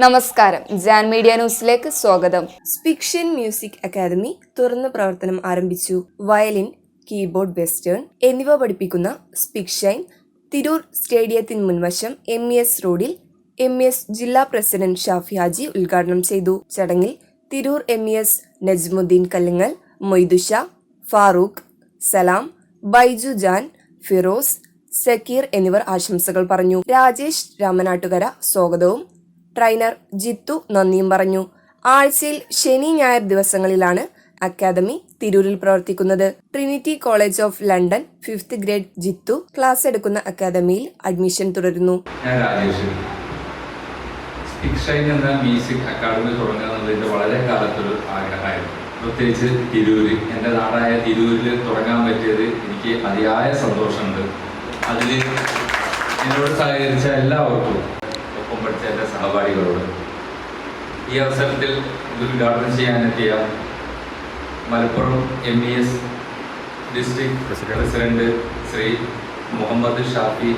നമസ്കാരം. ജാൻ മീഡിയ ന്യൂസിലേക്ക് സ്വാഗതം. സ്പിക്ഷൻ മ്യൂസിക് അക്കാദമി തുറന്നു പ്രവർത്തനം ആരംഭിച്ചു. വയലിൻ കീബോർഡ് വെസ്റ്റേൺ എന്നിവ പഠിപ്പിക്കുന്ന സ്പിക്ഷൈൻ തിരൂർ സ്റ്റേഡിയത്തിന് മുൻവശം എം എസ് റോഡിൽ എം എസ് ജില്ലാ പ്രസിഡന്റ് ഷാഫി ഹാജി ഉദ്ഘാടനം ചെയ്തു. ചടങ്ങിൽ തിരൂർ എം എസ് നജ്മുദ്ദീൻ കല്ലുങ്ങൽ മൊയ്തുഷ ഫാറൂഖ് സലാം ബൈജു ജാൻ ഫിറോസ് സക്കീർ എന്നിവർ ആശംസകൾ പറഞ്ഞു. രാജേഷ് രാമനാട്ടുകര സ്വാഗതവും ട്രെയിനർ ജിത്തു നന്ദിയും പറഞ്ഞു. ആഴ്ചയിൽ ശനി ഞായർ ദിവസങ്ങളിലാണ് അക്കാദമി തിരൂരിൽ പ്രവർത്തിക്കുന്നത്. Trinity College of London fifth grade Jithu class എടുക്കുന്ന അക്കാദമിയിൽ അഡ്മിഷൻ തുടരുന്നു. അക്കാദമി വളരെ കാലത്തൊരു ആഗ്രഹമായിരുന്നു. പ്രത്യേകിച്ച് തിരൂര്. എന്റെ നാടായ തിരൂരിൽ തുടങ്ങാൻ പറ്റിയത് എനിക്ക് അതിയായ സന്തോഷമുണ്ട്. അതിൽ എന്നോട് സഹകരിച്ച എല്ലാവർക്കും ഒപ്പം പഠിച്ച എന്റെ സഹപാഠികളോട്. ഈ അവസരത്തിൽ ഇത് ഉദ്ഘാടനം ചെയ്യാനെത്തിയ Malappuram M E S district president Shri Muhammad Shafi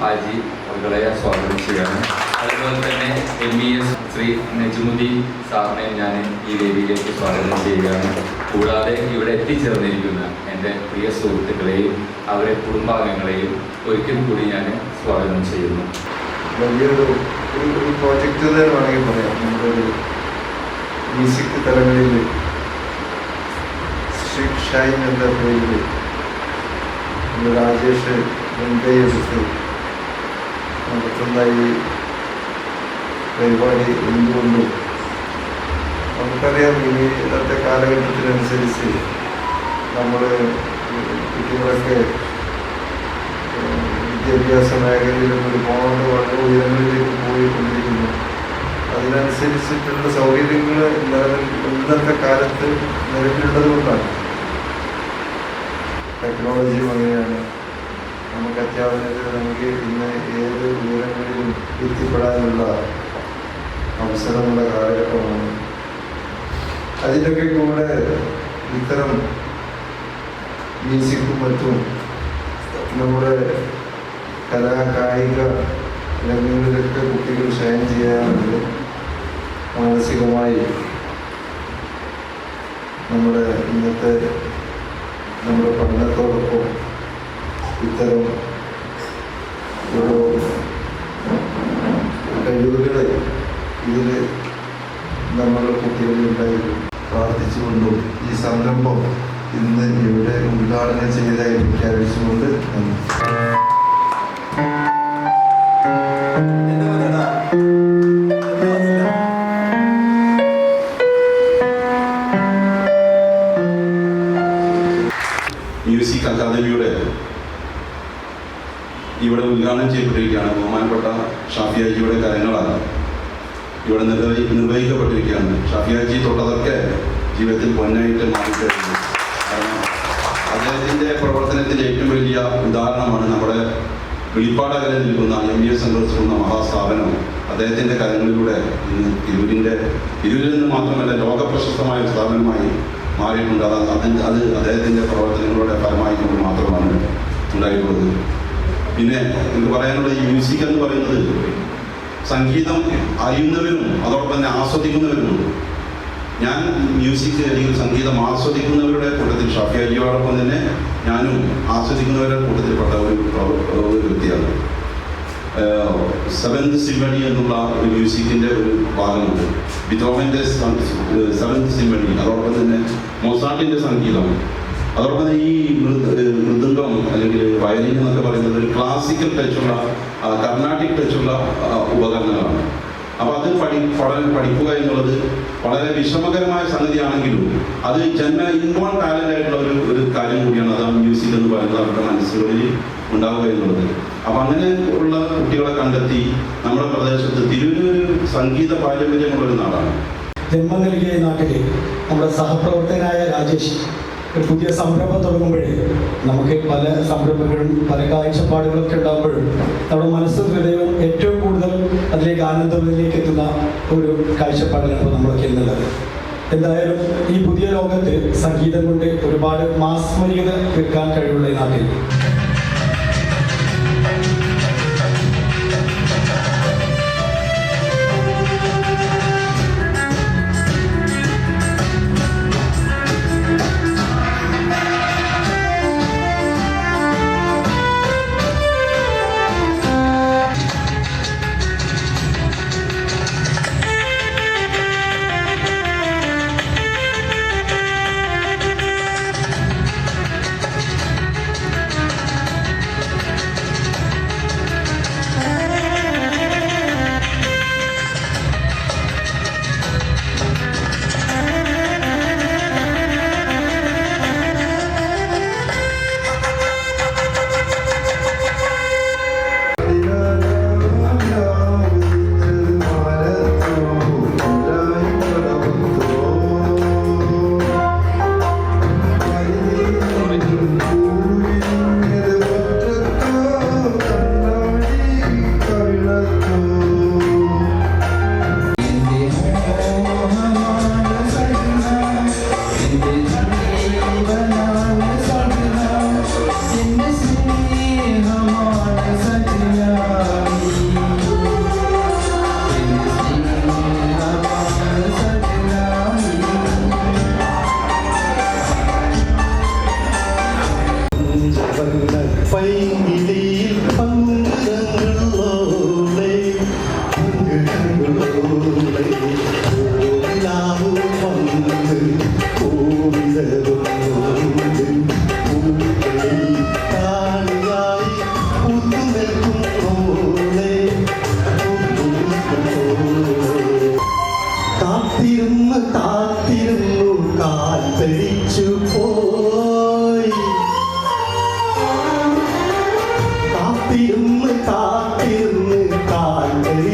Haji അവരുടെ സ്വാഗതം ചെയ്യാണ് അതുപോലെ തന്നെ M E S Shri Najmudheen സാറിനെ ഞാൻ ഈ വേദിയിലേക്ക് സ്വാഗതം ചെയ്യുകയാണ്. കൂടാതെ ഇവിടെ എത്തിച്ചേർന്നിരിക്കുന്ന എന്റെ പ്രിയ സുഹൃത്തുക്കളെയും അവരെ കുടുംബാംഗങ്ങളെയും ഒരിക്കൽ കൂടി ഞാൻ സ്വാഗതം ചെയ്യുന്നു. വലിയൊരു ഒരു പ്രോജക്റ്റ് തന്നെ വേണമെങ്കിൽ പറയാം. നമ്മുടെ ഒരു മ്യൂസിക് തലങ്ങളിൽ ശ്രീ ഷൈൻ എന്ന പേരിൽ രാജേഷ് മുൻകൈ എടുത്ത് നടത്തുന്ന ഈ പരിപാടി എന്തുകൊണ്ടും നമുക്കറിയാം ഇനി ഇന്നത്തെ കാലഘട്ടത്തിനനുസരിച്ച് നമ്മൾ കുട്ടികളൊക്കെ വിദ്യാഭ്യാസ മേഖലയിലും ഒരുപാട് വളരെ ഉയരങ്ങളിലേക്ക് പോയിക്കൊണ്ടിരിക്കുന്നു. അതിനനുസരിച്ചിട്ടുള്ള സൗകര്യങ്ങൾ ഇല്ലാതെ ഇന്നത്തെ കാലത്ത് നിലവിലുള്ളത് കൊണ്ടാണ്. ടെക്നോളജിയും അങ്ങനെയാണ് നമുക്ക് അത്യാവശ്യത്തിൽ ഇന്ന് ഏത് ഉയരങ്ങളിലും എത്തിപ്പെടാനുള്ള അവസരമുള്ള കാലഘട്ടമാണ്. അതിന്റെയൊക്കെ കൂടെ ഇത്തരം മ്യൂസിക്കും മറ്റും നമ്മുടെ കലാ കായിക രംഗങ്ങളിലൊക്കെ കുട്ടികൾ ഷൈൻ ചെയ്യാറുണ്ട്. മാനസികമായി നമ്മുടെ ഇന്നത്തെ നമ്മുടെ പഠനത്തോടൊപ്പം ഇത്തരം ഇവിടെ ഉദ്ഘാടനം ചെയ്യപ്പെട്ടിരിക്കുകയാണ് ബഹുമാനപ്പെട്ട ഷാഫിയാജിയുടെ കാര്യങ്ങളാണ്. ഇവിടെ നിർവഹി നിർവഹിക്കപ്പെട്ടിരിക്കുകയാണ്. ഷാഫിയാജി തൊട്ടതൊക്കെ ജീവിതത്തിൽ പൊന്നായിട്ട് മാറിക്കഴിഞ്ഞു. കാരണം അദ്ദേഹത്തിന്റെ പ്രവർത്തനത്തിന്റെ ഏറ്റവും വലിയ ഉദാഹരണമാണ് നമ്മുടെ വെളിപ്പാടകരെ നിൽക്കുന്ന എം ബി എസ് എന്ന മഹാസ്ഥാപനം. അദ്ദേഹത്തിന്റെ കാര്യങ്ങളിലൂടെ ഇന്ന് തിരൂരിന്റെ തിരൂരിൽ നിന്ന് മാത്രമല്ല ലോകപ്രശസ്തമായ ഒരു സ്ഥാപനമായി മാറിയിട്ടുണ്ട്. അത് അത് അദ്ദേഹത്തിന്റെ പ്രവർത്തനങ്ങളുടെ ഫലമായിക്കൊണ്ട് മാത്രമാണ് ഉണ്ടായിട്ടുള്ളത്. പിന്നെ എനിക്ക് പറയാനുള്ള ഈ മ്യൂസിക് എന്ന് പറയുന്നത് സംഗീതം അറിയുന്നവരും അതോടൊപ്പം തന്നെ ആസ്വദിക്കുന്നവരും. ഞാൻ മ്യൂസിക് അല്ലെങ്കിൽ സംഗീതം ആസ്വദിക്കുന്നവരുടെ കൂട്ടത്തിൽ ഷാഫി അലിയോടൊപ്പം തന്നെ ഞാനും ആസ്വദിക്കുന്നവരുടെ കൂട്ടത്തിൽപ്പെട്ട ഒരു ഒരു വ്യക്തിയാണ്. സെവൻത് സിംഫണി എന്നുള്ള ഒരു മ്യൂസിക്കിന്റെ ഒരു ഭാഗമുണ്ട്. ബിതോവന്റെ സെവൻത് സിംഫണി അതോടൊപ്പം തന്നെ മൊസാട്ടിന്റെ സംഗീതം. അതോടൊപ്പം തന്നെ ഈ മൃദ- മൃദംഗം അല്ലെങ്കിൽ വയലിൻ എന്നൊക്കെ പറയുന്നത് ഒരു ക്ലാസിക്കൽ ടച്ചുള്ള കർണാട്ടിക് ടച്ചുള്ള ഉപകരണങ്ങളാണ്. അപ്പോൾ അത് പഠി പഠനം പഠിക്കുക എന്നുള്ളത് വളരെ വിഷമകരമായ സംഗതിയാണെങ്കിലും അത് ജന്മ ഇൻബോൺ ടാലന്റ് ആയിട്ടുള്ള ഒരു ഒരു കാര്യം കൂടിയാണ് അതാണ് മ്യൂസിക് എന്ന് പറയുന്നത് അവരുടെ മനസ്സുകളിൽ ഉണ്ടാവുക എന്നുള്ളത്. അപ്പം അങ്ങനെ ഉള്ള കുട്ടികളെ കണ്ടെത്തി നമ്മുടെ പ്രദേശത്ത് തിരുവനൂർ സംഗീത പാരമ്പര്യമുള്ള ഒരു നാടാണ്. ജന്മം നൽകിയ നാട്ടിൽ നമ്മുടെ സഹപ്രവർത്തകനായ രാജേഷ് ഒരു പുതിയ സംരംഭം തുടങ്ങുമ്പോഴേ നമുക്ക് പല സംരംഭങ്ങളും പല കാഴ്ചപ്പാടുകളൊക്കെ ഉണ്ടാകുമ്പോഴും നമ്മുടെ മനസ്സും ഹൃദയവും ഏറ്റവും കൂടുതൽ അതിലേക്ക് ആനന്ദത്തിലേക്ക് എത്തുന്ന ഒരു കാഴ്ചപ്പാടിലാണ് നമ്മളൊക്കെ ഇന്നുള്ളത് എന്തായാലും ഈ പുതിയ ലോകത്ത് സംഗീതം കൊണ്ട് ഒരുപാട് മാസ്മരികത തീർക്കാൻ കഴിവുള്ള നാട്ടിൽ. இருந்து காண்கிறேன்